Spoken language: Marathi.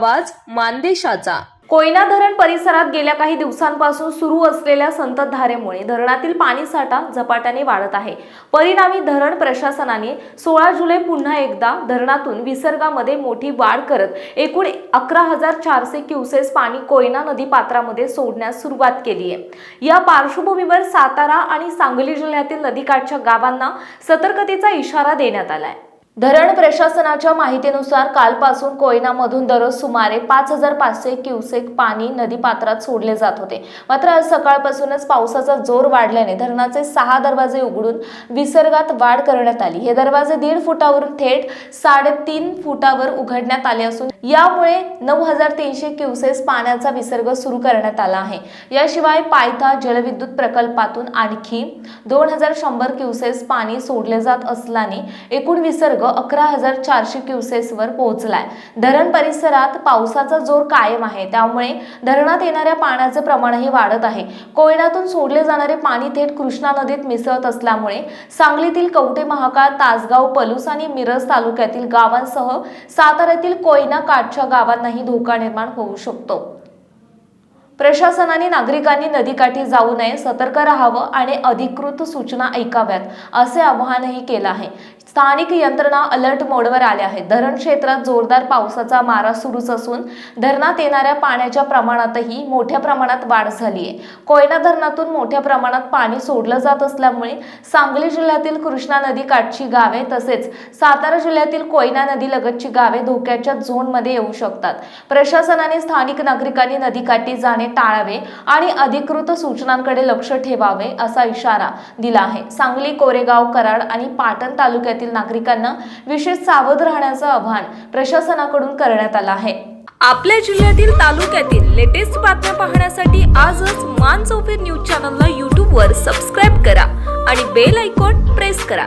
आवाज मानदेशाचा. कोयना धरण परिसरात गेल्या काही दिवसांपासून सुरू असलेल्या संततधारेमुळे धरणातील पाणीसाठा झपाट्याने वाढत आहे. परिणामी धरण प्रशासनाने सोळा जुलै पुन्हा एकदा धरणातून विसर्गामध्ये मोठी वाढ करत एकूण अकरा हजार चारशे क्युसेस पाणी कोयना नदी पात्रामध्ये सोडण्यास सुरुवात केली आहे. या पार्श्वभूमीवर सातारा आणि सांगली जिल्ह्यातील नदीकाठच्या गावांना सतर्कतेचा इशारा देण्यात आलाय. धरण प्रशासनाच्या माहितीनुसार कालपासून कोयनामधून दररोज सुमारे पाच हजार पाचशे क्युसेक पाणी नदीपात्रात सोडले जात होते. मात्र आज सकाळपासूनच पावसाचा जोर वाढल्याने धरणाचे सहा दरवाजे उघडून विसर्गात वाढ करण्यात आली. हे दरवाजे दीड फुटावरून थेट साडेतीन फुटावर उघडण्यात आले असून यामुळे नऊ हजार तीनशे क्युसेस पाण्याचा विसर्ग सुरू करण्यात आला आहे. याशिवाय पायथा जलविद्युत प्रकल्पातून आणखी दोन हजार शंभर क्युसेस पाणी सोडले जात असल्याने एकूण विसर्ग अकरा हजार चारशे क्युसेसवर पोहोचलाय. धरण परिसरात पावसाचा जोर कायम आहे. त्यामुळे धरणात येणाऱ्या पाण्याचे प्रमाणही वाढत आहे. कोयनातून सोडले जाणारे पाणी थेट कृष्णा नदीत मिसळत असल्यामुळे सांगलीतील कवटे महाकाळ तासगाव पलूस आणि मिरज तालुक्यातील गावांसह साताऱ्यातील कोयना काठच्या गावांनाही धोका निर्माण होऊ शकतो. प्रशासनाने नागरिकांनी नदीकाठी जाऊ नये सतर्क राहावं आणि अधिकृत सूचना ऐकाव्यात असे आवाहनही केलं आहे. स्थानिक यंत्रणा अलर्ट मोडवर आल्या आहेत. धरण क्षेत्रात जोरदार पावसाचा मारा सुरूच असून धरणात येणाऱ्या पाण्याच्या प्रमाणातही मोठ्या प्रमाणात वाढ झाली आहे. कोयना धरणातून मोठ्या प्रमाणात पाणी सोडलं जात असल्यामुळे सांगली जिल्ह्यातील कृष्णा नदी काठची गावे तसेच सातारा जिल्ह्यातील कोयना नदी लगतची गावे धोक्याच्या झोनमध्ये येऊ शकतात. प्रशासनाने स्थानिक नागरिकांनी नदीकाठी जाणे टाळावे आणि अधिकृत सूचनांकडे लक्ष ठेवावे असा इशारा दिला आहे. सांगली कोरेगाव कराड आणि पाटण तालुक्यातील नागरिकांना विशेष सावध राहण्याचं आव्हान प्रशासनाकडून करण्यात आलं आहे. आपल्या जिल्ह्यातील तालुक्यातील लेटेस्ट बातम्या पाहण्यासाठी आजच मान चौफेर न्यूज चॅनलला यूट्यूबवर सबस्क्राईब करा आणि बेल आयकॉन प्रेस करा.